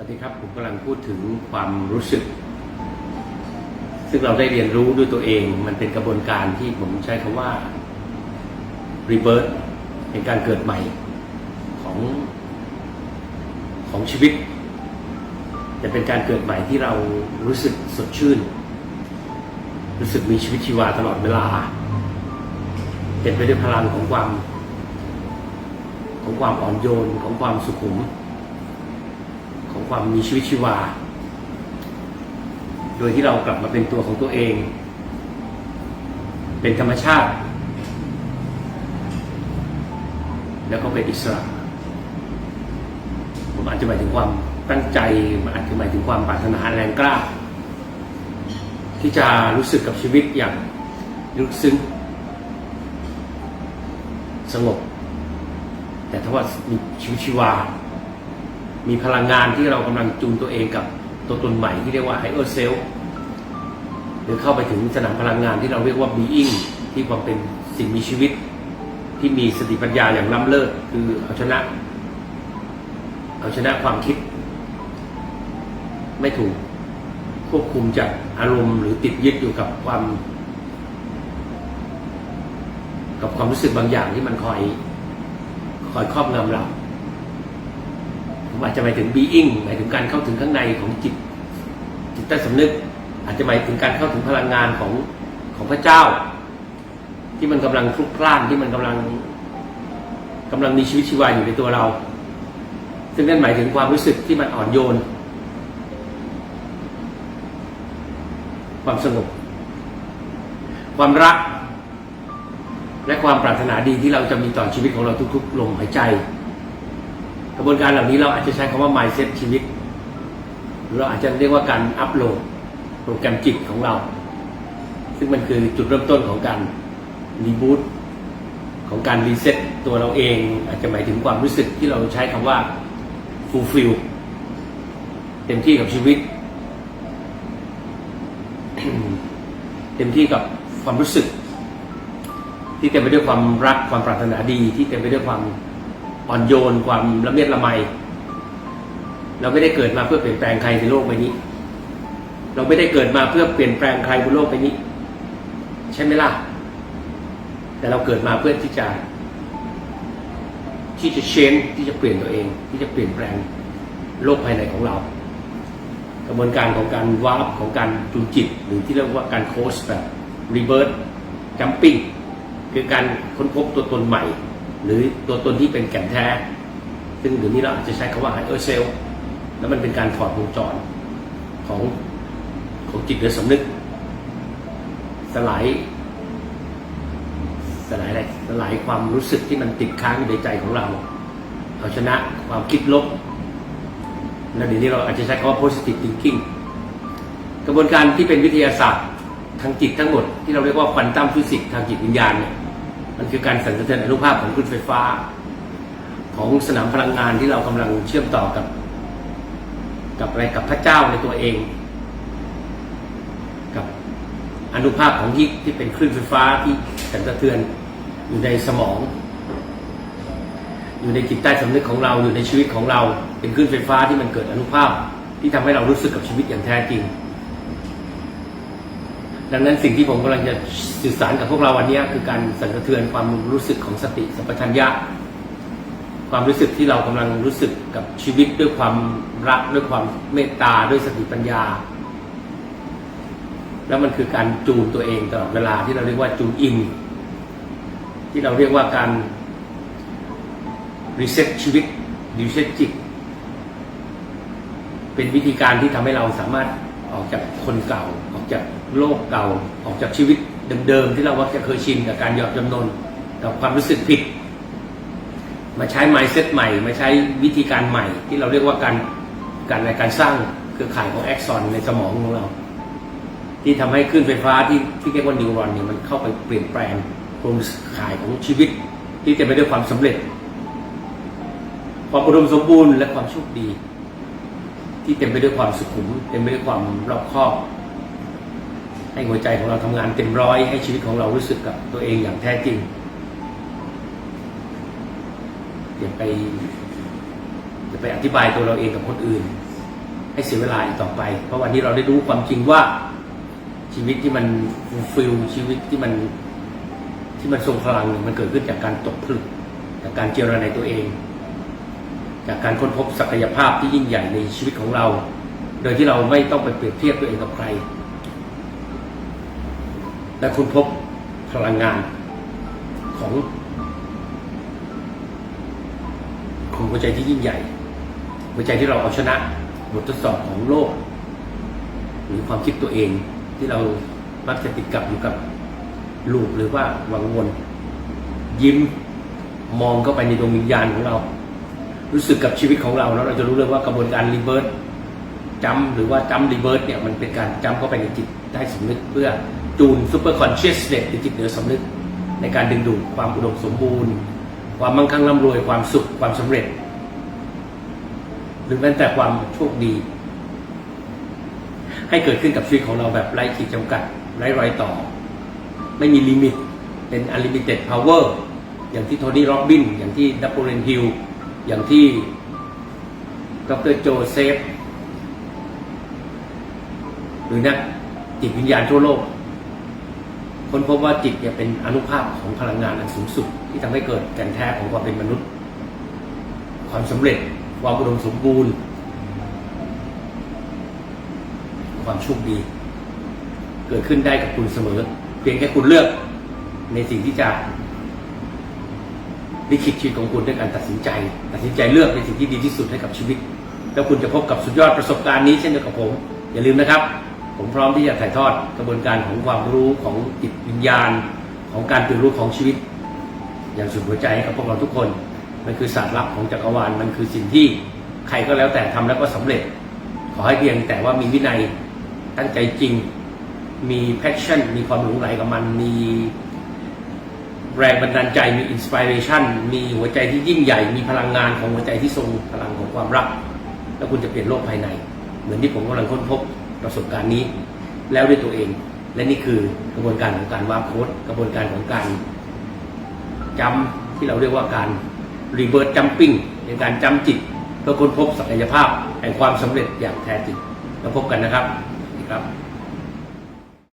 สวัสดีครับผมกำลังพูดถึงความรู้สึก ซึ่งเราได้เรียนรู้ด้วยตัวเอง มันเป็นกระบวนการที่ผมใช้คำว่า rebirth เป็นการเกิดใหม่ของของชีวิต จะเป็นการเกิดใหม่ที่เรารู้สึกสดชื่น รู้สึกมีชีวิตชีวาตลอดเวลาเต็มไปด้วยพลังของความ ของความอ่อนโยนของความสุขุม ของความมีชีวิตชีวา โดยที่เรากลับมาเป็นตัวของตัวเอง เป็นธรรมชาติ แล้วก็เป็นอิสระ ผมอาจจะหมายถึงความตั้งใจมันอาจจะหมายถึงความปรารถนาแรงกล้า ที่จะรู้สึกกับชีวิตอย่างลึกซึ้งสงบ แต่ถ้าว่ามีชีวิตชีวา มีพลังงานที่เรากำลังจูนตัวเองกับตัวตนใหม่ที่เรียกว่าไฮเออร์เซลหรือเข้าไปถึงสนามพลังงานที่เราเรียกว่าบีอิงที่ความเป็นสิ่งมีชีวิต ที่มีสติปัญญาอย่างล้ำเลิศคือเอาชนะ เอาชนะความคิด ไม่ถูกควบคุมจากอารมณ์หรือติดยึดอยู่กับความ กับความรู้สึกบางอย่างที่มันคอย คอยครอบงำเรา อาจจะหมายถึง being หมายถึงการเข้าถึงข้างในของจิต จิตใต้สำนึก อาจจะหมายถึงการเข้าถึงพลังงานของของพระเจ้า ที่มันกำลังคลุกคล่านที่มันกำลังกำลังมีชีวิตชีวาอยู่ในตัวเรา ซึ่งนั่นหมายถึงความรู้สึกที่มันอ่อนโยน ความสงบ ความรัก และความปรารถนาดีที่เราจะมีต่อชีวิตของเราทุกๆลมหายใจ กระบวนการเหล่านี้เราอาจจะใช้คำว่า mindset ชีวิต หรือเราอาจจะเรียกว่าการอัปโหลดโปรแกรมจิตของเรา ซึ่งมันคือจุดเริ่มต้นของการรีบูตของการรีเซ็ตตัวเราเอง อาจจะหมายถึงความรู้สึกที่เราใช้คำว่า fulfill เต็มที่กับชีวิต เต็มที่กับความรู้สึก ที่เต็มไปด้วยความรักความปรารถนาดี ที่เต็มไปด้วยความ อ่อนโยนความละเมียดละไม เราไม่ได้เกิดมาเพื่อเปลี่ยนแปลงใครในโลกใบนี้ เราไม่ได้เกิดมาเพื่อเปลี่ยนแปลงใครบนโลกใบนี้ ใช่ไหมล่ะ แต่เราเกิดมาเพื่อที่จะ ที่จะเชนที่จะเปลี่ยนตัวเอง ที่จะเปลี่ยนแปลงโลกภายในของเรา กระบวนการของการวาร์ปของการจูจิต หรือที่เรียกว่าการโคชแบบรีเบิร์จัมปิ้งคือการค้นพบตัวตนใหม่ หรือตัวตนที่เป็นแก่นแท้ ซึ่งเดี๋ยวนี้เราอาจจะใช้คำว่าไฮเออร์เซลแล้วมันเป็นการถอดวงจรของของจิตหรือสำนึก สลาย สลายอะไรสลายความรู้สึกที่มันติดค้างอยู่ในใจของเรา เอาชนะความคิดลบ แล้วเดี๋ยวนี้เราอาจจะใช้คำว่า positive thinking กระบวนการที่เป็นวิทยาศาสตร์ทางจิตทั้งหมด ที่เราเรียกว่าควอนตัมฟิสิกส์ทางจิตวิญญาณเนี่ย มันคือการสั่นสะเทือนอนุภาพของคลื่นไฟฟ้า ของสนามพลังงานที่เรากำลังเชื่อมต่อกับ กับอะไรกับพระเจ้าในตัวเอง กับอนุภาพของที่ที่เป็นคลื่นไฟฟ้าที่สั่นสะเทือนอยู่ในสมอง อยู่ในจิตใต้สำนึกของเราอยู่ในชีวิตของเรา เป็นคลื่นไฟฟ้าที่มันเกิดอนุภาพที่ทำให้เรารู้สึกกับชีวิตอย่างแท้จริง ดังนั้นสิ่งที่ผมกำลังจะสื่อสารกับพวกเราวันนี้คือการสั่นสะเทือนความรู้สึกของสติสัมปชัญญะ ความรู้สึกที่เรากำลังรู้สึกกับชีวิตด้วยความรักด้วยความเมตตาด้วยสติปัญญา แล้วมันคือการจูนตัวเองตลอดเวลาที่เราเรียกว่าจูนอินที่เราเรียกว่าการรีเซ็ตชีวิตรีเซ็ตจิต เป็นวิธีการที่ทำให้เราสามารถ ออกจากคนเก่า ออกจากโลกเก่า ออกจากชีวิตเดิมๆที่เราวักจะเคยชินกับการหยอดจำนนกับความรู้สึกผิด มาใช้ mindset ใหม่ มาใช้วิธีการใหม่ ที่เราเรียกว่าการการในการสร้างเครือข่ายของแอ็กซอนในสมองของเรา ที่ทำให้คลื่นไฟฟ้าที่ที่เรียกว่านิวรอนเนี่ยมันเข้าไปเปลี่ยนแปลงโครงข่ายของชีวิต ที่เต็มไปด้วยความสำเร็จ ความอุดมสมบูรณ์และความโชคดี ที่เต็มไปด้วยความสุขุม เต็มไปด้วยความรอบคอบ ให้หัวใจของเราทำงานเต็มร้อย ให้ชีวิตของเรารู้สึกกับตัวเองอย่างแท้จริงอย่าไปอย่าไปอธิบายตัวเราเองกับคนอื่น ให้เสียเวลาอีกต่อไป เพราะวันนี้เราได้รู้ความจริงว่าชีวิตที่มันฟูลฟิลชีวิตที่มันที่มันทรงพลังนี่มันเกิดขึ้นจากการตกผลึกจากการเจรในตัวเอง จากการค้นพบศักยภาพที่ยิ่งใหญ่ในชีวิตของเรา โดยที่เราไม่ต้องไปเปรียบเทียบตัวเองกับใคร และค้นพบพลังงานของของหัวใจที่ยิ่งใหญ่ หัวใจที่เราเอาชนะบททดสอบของโลก หรือความคิดตัวเองที่เรามักจะติดกับอยู่กับลูกหรือว่าวังวน ยิ้มมองเข้าไปในดวงวิญญาณของเรา รู้สึกกับชีวิตของเราแล้วเราจะรู้เลยว่ากระบวนการรีเบิร์ตจำหรือว่าจำรีเบิร์ตเนี่ยมันเป็นการจำเข้าไปในจิตใต้สำนึกเพื่อจูนซูเปอร์คอนเชียสเนสหรือจิตเหนือสำนึก ในการดึงดูดความอุดมสมบูรณ์ ความมั่งคั่งร่ำรวยความสุขความสำเร็จ หรือแม้แต่ความโชคดี ให้เกิดขึ้นกับชีวิตของเราแบบไร้ขีดจำกัดไร้รอยต่อ ไม่มีลิมิตเป็น unlimited power อร์อย่างที่โทนี่โรบบิน อย่างที่ดับเบิลเรนฮิล อย่างที่ดรโจเซฟ หรือนักจิตวิญญาณทั่วโลก คนพบว่าจิตเนี่ยเป็นอนุภาคของพลังงานอันสูงสุด ที่ทำให้เกิดแก่นแท้ของความเป็นมนุษย์ ความสำเร็จความอุดมสมบูรณ์ ความโชคดี เกิดขึ้นได้กับคุณเสมอ เพียงแค่คุณเลือกในสิ่งที่จะ ลิขิตชีวิตของคุณด้วยการตัดสินใจ ตัดสินใจเลือกในสิ่งที่ดีที่สุดให้กับชีวิต แล้วคุณจะพบกับสุดยอดประสบการณ์นี้เช่นเดียวกับผม อย่าลืมนะครับ ผมพร้อมที่จะถ่ายทอดกระบวนการของความรู้ของจิตวิญญาณ ของการตื่นรู้ของชีวิต อย่างสุดหัวใจให้กับพวกเราทุกคน มันคือศาสตร์ลับของจักรวาลมันคือสิ่งที่ใครก็แล้วแต่ทำแล้วก็สำเร็จ ขอให้เพียงแต่ว่ามีวินัยตั้งใจจริงมี passion มีความหลงไหลกับมันมี แรงบันดาลใจมี inspiration มีหัวใจที่ยิ่งใหญ่ มีพลังงานของหัวใจที่ทรงพลังของความรัก แล้วคุณจะเปลี่ยนโลกภายใน เหมือนที่ผมกำลังค้นพบประสบการณ์นี้ แล้วด้วยตัวเอง และนี่คือกระบวนการของการวาโค้ดกระบวนการของการจำที่เราเรียกว่าการ reverse jumping ในการจำจิตเพื่อค้นพบศักยภาพแห่งความสำเร็จอย่างแท้จริงแล้วพบกันนะครับสวัสดีครับ